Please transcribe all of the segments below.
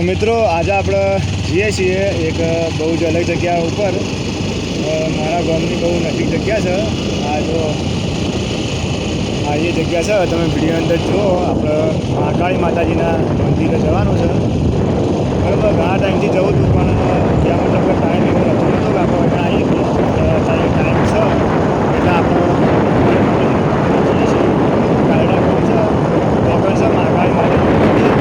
તો મિત્રો, આજે આપણે જઈએ છીએ એક બહુ જ અલગ જગ્યા ઉપર. મારા ગામની બહુ નજીક જગ્યા છે. આ જો, આ એ જગ્યા છે. તમે વીડિયો અંદર જુઓ, આપણે મહાકાળી માતાજીના મંદિરે જવાનું છે. બરાબર, ઘણા ટાઈમથી જવું હતું, પણ ત્યાં મતલબ ટાઈમ એવો નહોતો. આપણે ત્યાં આવીએ છીએ અત્યારે ટાઈમ છે એટલે આપણે જઈએ છીએ. કાયડા ગામ છે તો પણ છે મહાકાળી માતાજીનું મંદિર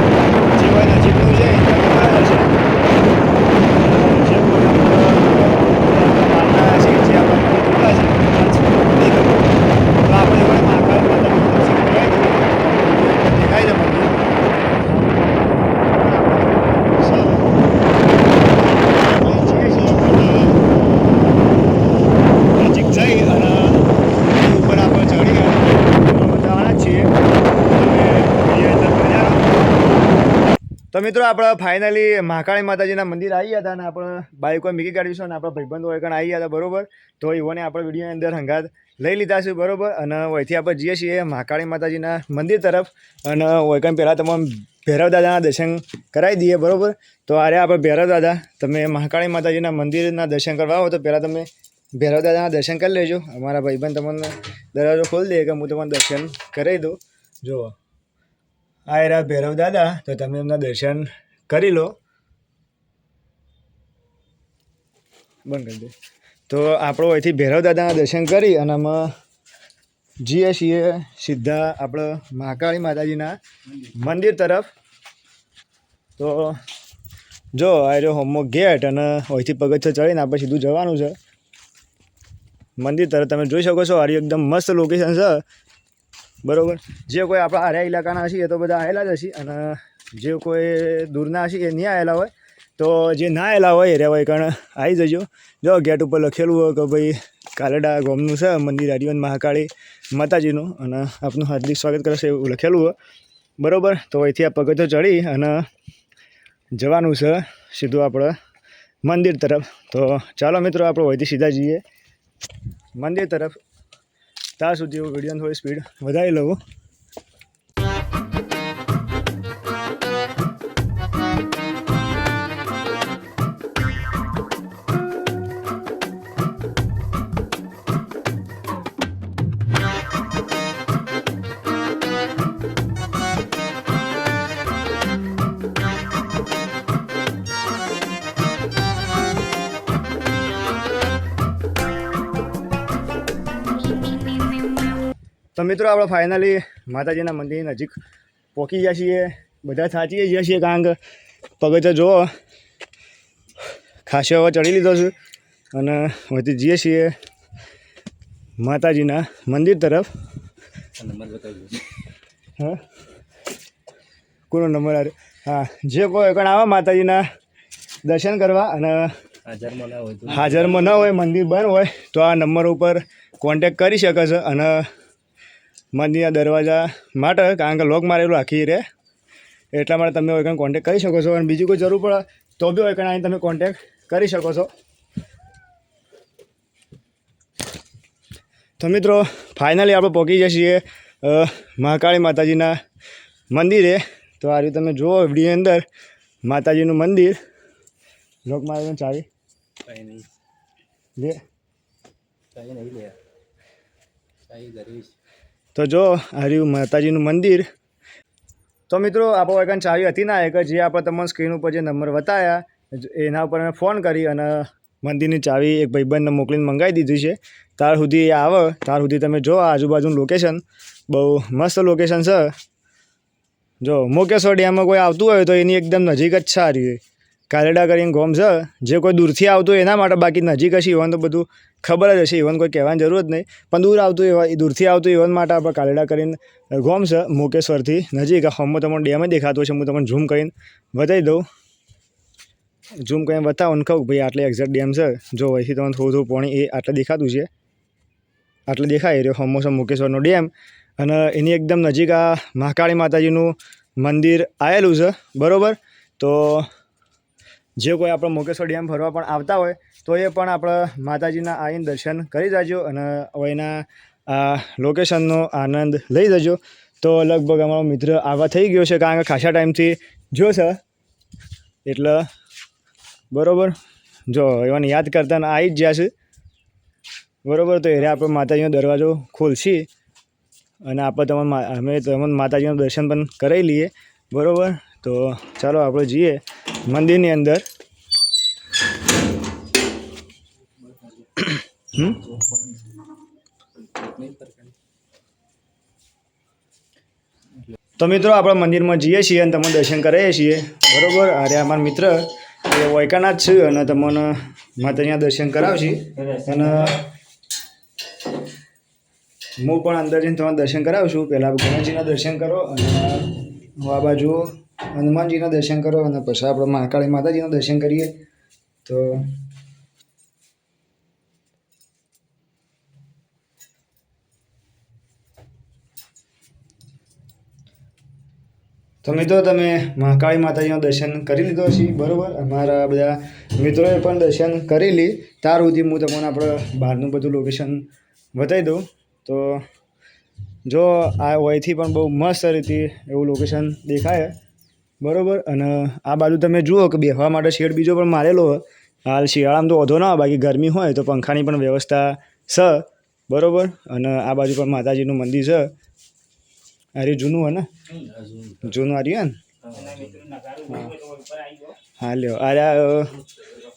જે હોય નજીકનું છે ત્યાં બતાવે છે જે કોઈ માનના છે જે આપણે જોયા છે નહીં ખબર. તો આપણે એવા મહાકાળી માતાજીનું દર્શન કરાવી દઈએ. દેખાય છે મંદિર નજીક જઈ અને એની ઉપર આપણે ચડી ગયા જવાના જ છીએ અને એ અંદર મજા તો મિત્રો, આપણે ફાઇનલી મહાકાળી માતાજીના મંદિર આવી ગયા હતા અને આપણે બાઈકો મીકી કાઢીશું અને આપણા ભાઈબંધો હોય કણ આવી ગયા હતા, બરોબર? તો એઓને આપણે વિડીયોની અંદર હંગાત લઈ લીધા છે, બરોબર? અને અહીંથી આપણે જઈએ છીએ મહાકાળી માતાજીના મંદિર તરફ. અને ઓયકન પહેલાં તમામ ભૈરવ દાદાના દર્શન કરાવી દઈએ, બરોબર? તો આરે આપણે ભૈરવ દાદા, તમે મહાકાળી માતાજીના મંદિરના દર્શન કરવા આવો, તો પહેલાં તમે ભૈરવ દાદાના દર્શન કરી લેજો. અમારા ભાઈબંધ તમને દરવાજો ખોલી દે કે હું તમને દર્શન કરાવી દઉં. જુઓ. આ એરા ભૈરવ દાદા, તો તમે એમના દર્શન કરી લો. બંધ કરી દે. તો આપણો અહીંથી ભૈરવ દાદાના દર્શન કરી અને આમાં જઈએ છીએ સીધા આપણે મહાકાળી માતાજીના મંદિર તરફ. તો જો, આ રહ્યો હોમો ગેટ અને અહીંથી પગથિયો ચડીને આપણે સીધું જવાનું છે. મંદિર તરફ તમે જોઈ શકો છો, આ એકદમ મસ્ત લોકેશન છે. બરોબર? જે કોઈ આપણા આર્યા ઇલાકાના હશે એ તો બધા આવેલા જ હશે અને જે કોઈ દૂરના હશે એ નહીં આવેલા હોય, તો જે ના આવેલા હોય એ રહેવાય કારણ આવી જજો. જો ગેટ ઉપર લખેલું હોય કે ભાઈ કાલેડા ગોમનું છે, મંદિર હરિવન મહાકાળી માતાજીનું અને આપનું હાર્દિક સ્વાગત કરશે એવું લખેલું હોય. બરાબર? તો અહીંથી આ પગથો ચડી અને જવાનું છે સીધું આપણે મંદિર તરફ. તો ચાલો મિત્રો, આપણે અહીંથી સીધા જઈએ. મંદિર તરફ. ત્યાં સુધી હું વિડીયોની થોડી સ્પીડ વધારી લઉં. તો મિત્રો આપણે ફાઇનલી માતાજીના મંદિરની નજીક પહોંચી ગયા છીએ. બધા સાચી ગયા છીએ કારણ કે પગથિયા જુઓ ખાસો હવે ચડી લીધો છે. અને વધી જઈએ છીએ માતાજીના મંદિર તરફ. હા? કોનો નંબર આવે હા જે કોઈ પણ આવે માતાજીના દર્શન કરવા અને હાજરમાં ન હોય મંદિર બંધ હોય તો આ નંબર ઉપર કોન્ટેક કરી શકે છે. અને મંદિરના દરવાજા માટે કારણ કે લોક મારેલું આખી રે. એટલા માટે તમે હોય કોન્ટેક કરી શકો છો. અને બીજી કોઈ જરૂર પડે તો બી હોય આવીને તમે કોન્ટેક કરી શકો છો. તો મિત્રો ફાઇનલી આપણે પહોંચી જઈએ છીએ મહાકાળી માતાજીના મંદિરે. તો આ રીતે તમે જુઓ વીડિયો અંદર માતાજીનું મંદિર. લોક મારેલું ચાવી. લે. તો જો હર્યું માતાજીનું મંદિર. તો મિત્રો આપણો એકન ચાવી હતી ના એક, જે આપણે તમને સ્ક્રીન ઉપર જે નંબર બતાવ્યા એના ઉપર મેં ફોન કરી અને મંદિરની ચાવી એક ભાઈબંધને મોકલીને મંગાવી દીધી છે. ત્યાર સુધી એ આવે, ત્યાર સુધી તમે જો આજુબાજુનું લોકેશન બહુ મસ્ત લોકેશન છે. જો, મોકેશ્વર ડેમમાં કોઈ આવતું હોય તો એની એકદમ નજીક જ છે આ રહ્યું કાલેડા કરીને ગોમ છે. જે કોઈ દૂરથી આવતું એના માટે બાકી નજીક હશે ઇવન તો બધું ખબર જ હશે ઇવન કોઈ કહેવાની જરૂર જ નહીં. પણ દૂર આવતું એવા દૂરથી આવતું ઇવન માટે આપણે કાલેડા કરીને ગોમ છે, મુકેશ્વરથી નજીક. હમો તમને ડેમ દેખાતો છે હું તમને ઝૂમ કરીને બતાવી દઉં. ઝૂમ કરીને બતાવો ને કહું ભાઈ આટલે એક્ઝેક્ટ ડેમ છે. જો અહીંથી તમને થોડું થોડું પાણી એ આટલે દેખાતું છે. આટલે દેખાય રહ્યો હમોસમ મોકેશ્વરનો ડેમ. અને એની એકદમ નજીક આ મહાકાળી માતાજીનું મંદિર આવેલું છે, બરાબર? તો જે કોઈ આપણે મોકેશ્વર ડેમ ફરવા પણ આવતા હોય, તો એ પણ આપણે માતાજીના આવીને દર્શન કરી જજો અને અહીંના લોકેશનનો આનંદ લઈ જજો તો લગભગ અમારો મિત્ર આવા થઈ ગયો છે, કારણ કે ખાસા ટાઈમથી જો છે. એટલે બરાબર. જો, એવાને યાદ કરતા આવી જ જશે બરાબર, તો એ આપણે માતાજીનો દરવાજો ખોલશી અને આપણે તમને અમે તમને માતાજીનું દર્શન પણ કરાવી લઈએ. બરાબર? તો ચાલો આપણે જઈએ. મંદિરની અંદર. તો મિત્રો આપણે મંદિરમાં જઈએ છીએ અને તમને દર્શન કરીએ છીએ. બરાબર? અરે અમારા મિત્ર એ વૈકાના જ છે અને તમને માતાજીના દર્શન કરાવશે. અને હું પણ અંદર જઈને તમને દર્શન કરાવશું પહેલાં ગણેશજીના દર્શન કરો અને આ બાજુ હનુમાનજીના દર્શન કરો અને પછી આપણે મહાકાળી માતાજીના દર્શન કરીએ. તો તો મિત્રો, તમે મહાકાળી માતાજીનું દર્શન કરી લીધો છે બરાબર? અમારા બધા મિત્રોએ પણ દર્શન કરી લી. ત્યાર સુધી હું તમને આપણે બહારનું બધું લોકેશન બતાવી દઉં. તો જો આ વયથી પણ બહુ મસ્ત રીતે એવું લોકેશન દેખાય. બરાબર? અને આ બાજુ તમે જુઓ કે બેસવા માટે શેડ બીજો પણ મારેલો હાલ શિયાળામાં તો વધો ના બાકી ગરમી હોય તો પંખાની પણ વ્યવસ્થા છે બરાબર? અને આ બાજુ પણ માતાજીનું મંદિર છે. અરે જૂનું હોય ને? જૂનું આ રહ્યું ને? હા. લ્યો. અરે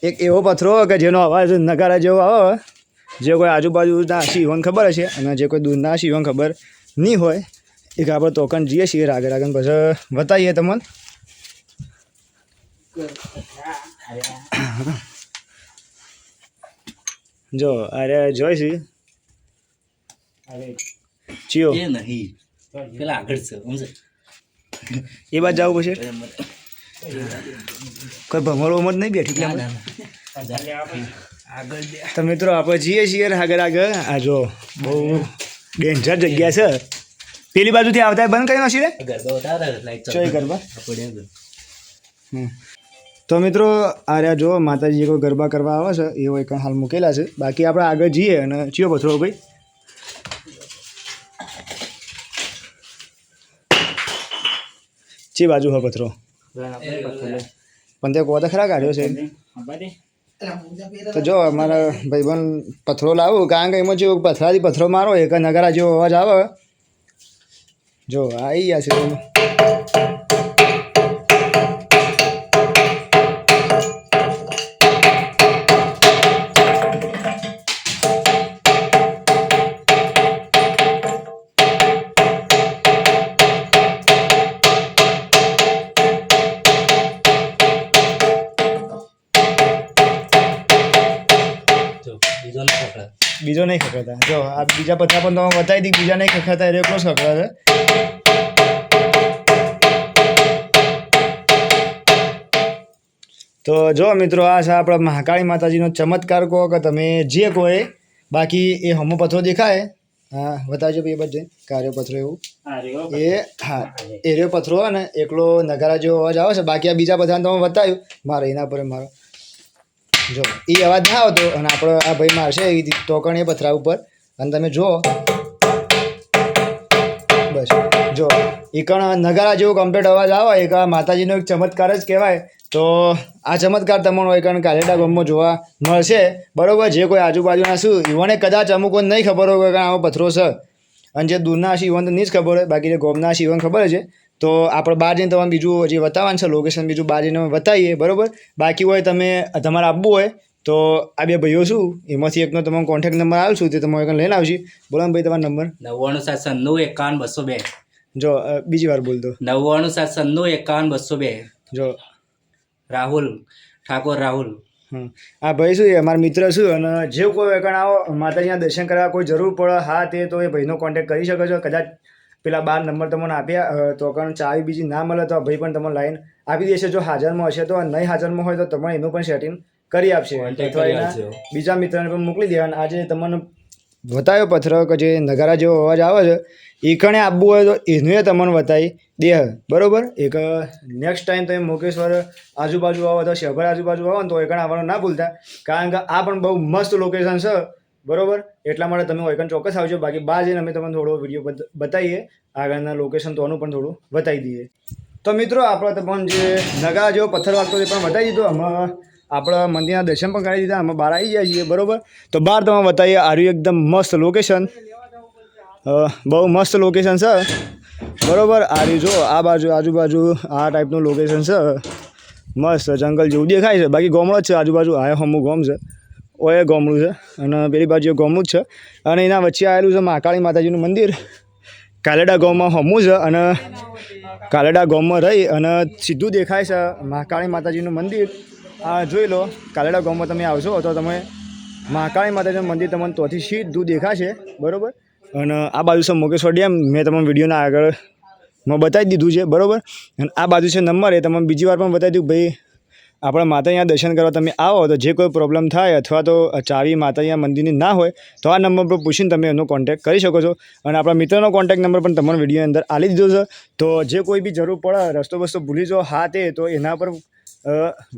એક એવો પથ્થરો કે જેનો અવાજ નગારા જેવો આવે જે કોઈ આજુબાજુના શિવન ખબર હશે અને જે કોઈ દૂરના શિવન ખબર નહીં હોય. એક આપણે તોકન જઈએ છીએ, રાગે આગળ પછી બતાવીએ તમને. જો અરે જોઈશ ચિયો. એ નહીં. પેલા આગળ છે સમજે? એ બાજુ જવું પછી? કોઈ ભમરો ઉમર નહીં બેઠી કે ના, ના, ના. આગળ તો મિત્રો આપણે જઈએ છીએ ને આગળ આગળ. આ જો બહુ ડેન્જર જગ્યા છે. પેલી બાજુથી આવતા બંધ કરી નાખી રે. ગરબા ઉતારે. ગરબા. આપણે હમ. તો મિત્રો, આ રહ્યા જો માતાજી કોઈ ગરબા કરવા આવે છે, એવો એક હાલ મૂકેલા છે. બાકી આપણે આગળ જઈએ અને ચિયો પથરો ભાઈ. ચી બાજુ હો પથરો? પણ તે કહો તો ખરા કાઢ્યો છે? તો જો, અમારા ભાઈબંધ પથરો લાવું, કારણ કે એમાં જેવું પથરાથી પથરો મારો, એક નગારા જેવો અવાજ આવે. જો આવી ગયા છે. બીજો નહીં ખખડતા. જો આ બીજા પથરા પણ તમે બતાવી દી બીજા નહીં ખખડતા એ જ છે. તો જો મિત્રો આ છે આપણા મહાકાળી માતાજીનો ચમત્કાર કહો કે તમે જે કહો એ બાકી એ હમો પથરો દેખાય. હા બતાવજો ભાઈ બધે કાર્યો પથરો. એવું એ હા એરિયો પથરો હોય ને એકલો નગારા જેવો અવાજ આવે છે. બાકી આ બીજા બધાને તમે બતાવ્યું. મારે એના પર મારો જો, એ અવાજ ના આવતો અને આપણો આ ભાઈ મારશે એ ટોકણ એ પથરા ઉપર. અને તમે જુઓ. બસ. જો, એ કણ નગારા જેવો કમ્પ્લીટ અવાજ આવે, એક આ માતાજીનો એક ચમત્કાર જ કહેવાય. તો આ ચમત્કાર તમને એક કાલેડા ગામમાં જોવા મળશે. બરોબર, જે કોઈ આજુબાજુના શું યુવાને કદાચ અમુક નહીં ખબર હોય કે આવો પથરો છે. અને જે દૂરના હશે ઈવન તો નહીં જ ખબર હોય, બાકી જે ગોમના હશે ઈવન ખબર છે. તો આપણે બહાર જઈને તમને બીજું જે બતાવવાનું છે લોકેશન બીજું બહાર જઈને બતાવીએ બરોબર? બાકી હોય તમે તમારે આપવું હોય તો આ બે ભાઈઓ શું? એમાંથી એકનો તમારો કોન્ટેક્ટ નંબર આવશું તે તમારે એકને લઈને આવશે. બોલો ભાઈ તમારો નંબર નવ્વાણું સાત સન્નું એકાવન બસો બે. જો બીજી વાર બોલતો. નવ્વાણું સાત સન્નું એકાવન બસો બે. જો. રાહુલ ઠાકોર રાહુલ. હા આ ભાઈ શું છે? અમારા મિત્ર શું અને જે કોઈ વેકણ આવો માતાજીના દર્શન કરવા કોઈ જરૂર પડે હા તે તો એ ભાઈનો કોન્ટેક્ટ કરી શકો છો. કદાચ પેલા બાર નંબર તમને આપ્યા તો કારણ ચાવી બીજી ના મળે તો ભાઈ પણ તમને લાઈન આપી દેશે. જો હાજરમાં હશે તો નહીં હાજરમાં હોય તો તમે એનું પણ સેટિંગ કરી આપશે. અથવા એના બીજા મિત્રને પણ મોકલી દેવાના. આજે તમને વતાયો પથ્થર કે જે નગારા જેવો અવાજ આવે છે એ કણે આપવું હોય તો એનું એ તમને વતાવી દે. બરોબર? એક નેક્સ્ટ ટાઈમ તમે મુકેશ્વર આજુબાજુ આવો તો શહેર આજુબાજુ આવો ને તો એકણ આવવાનું ના ભૂલતા. કારણ કે આ પણ બહુ મસ્ત લોકેશન છે. બરોબર? એટલા માટે તમે એકણ ચોક્કસ આવજો. બાકી બહાર જઈને અમે તમને થોડો વીડિયો બતાવીએ. આગળના લોકેશન તોનું પણ થોડું બતાવી દઈએ. તો મિત્રો, આપણે તમને જે નગા જેવો પથ્થર વાગતો તે પણ બતાવી દીધો. અમે આપણા મંદિરના દર્શન પણ કરાવી દીધા. અમે બહાર આવી જાય છીએ, બરોબર? તો બહાર તમે બતાવીએ. આર્યું એકદમ મસ્ત લોકેશન બહુ મસ્ત લોકેશન છે. બરોબર? આર્યું જો, આ બાજુ, આજુબાજુ આ ટાઈપનું લોકેશન છે. મસ્ત જંગલ જેવું દેખાય છે. બાકી ગોમડો જ છે આજુબાજુ. આ હમું ગોમ છે. ઓએ ગોમડું છે. અને પેલી બાજુ ગોમડું જ છે. અને એના વચ્ચે આવેલું છે મહાકાળી માતાજીનું મંદિર. કાલેડા ગામમાં હમું છે અને કાલેડા ગામમાં રહી અને સીધું દેખાય છે મહાકાળી માતાજીનું મંદિર. આ જોઈ લો, કાલેડા ગામમાં તમે આવશો તો તમે મહાકાળી માતાજીનું મંદિર તમને તોથી સીધું દેખાશે. બરાબર? અને આ બાજુ છે મોગેશ્વર ડેમ. મેં તમને વિડીયોના આગળ મેં બતાવી દીધું છે. બરાબર? અને આ બાજુ છે નંબર એ. તમને બીજી વાર પણ બતાવી દીધું ભાઈ આપણા માતા અહીંયા દર્શન કરવા તમે આવો તો જે કોઈ પ્રોબ્લેમ થાય અથવા તો ચાવી માતા મંદિરની ના હોય તો આ નંબર પર પૂછીને તમે એનો કોન્ટેક્ટ કરી શકો છો. અને આપણા મિત્રનો કોન્ટેક્ટ નંબર પણ તમારા વીડિયો અંદર આલી દીધો છે. તો જે કોઈ બી જરૂર પડે, રસ્તો બસ્તો ભૂલી જાઓ, હા તે, તો એના પર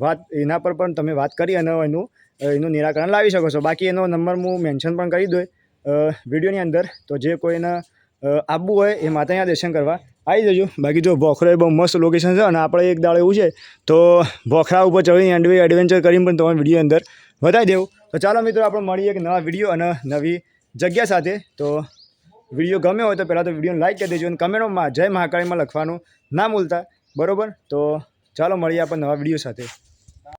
વાત, એના પર પણ તમે વાત કરી અને એનું એનું નિરાકરણ લાવી શકો છો. બાકી એનો નંબર હું મેન્શન પણ કરી દઉં વિડીયોની અંદર. તો જે કોઈને આવવું હોય એ માતા અહીંયા દર્શન કરવા આવી જજો. બાકી જો ભોખરો એ બહુ મસ્ત લોકેશન છે અને આપણે એક દાડો એવું છે, તો ભોખરા ઉપર ચડી એન્ડવે એડવેન્ચર કરીને પણ તમારે વીડિયો અંદર વધારી દેવું. તો ચાલો મિત્રો, આપણે મળીએ એક નવા વીડિયો અને નવી જગ્યા સાથે. તો વીડિયો ગમ્યો હોય તો પહેલાં તો વિડીયોને લાઇક કરી દેજો અને કમેન્ટમાં જય મહાકાળીમાં લખવાનું ના ભૂલતા. બરાબર? તો ચાલો મળીએ આપણે નવા વીડિયો સાથે.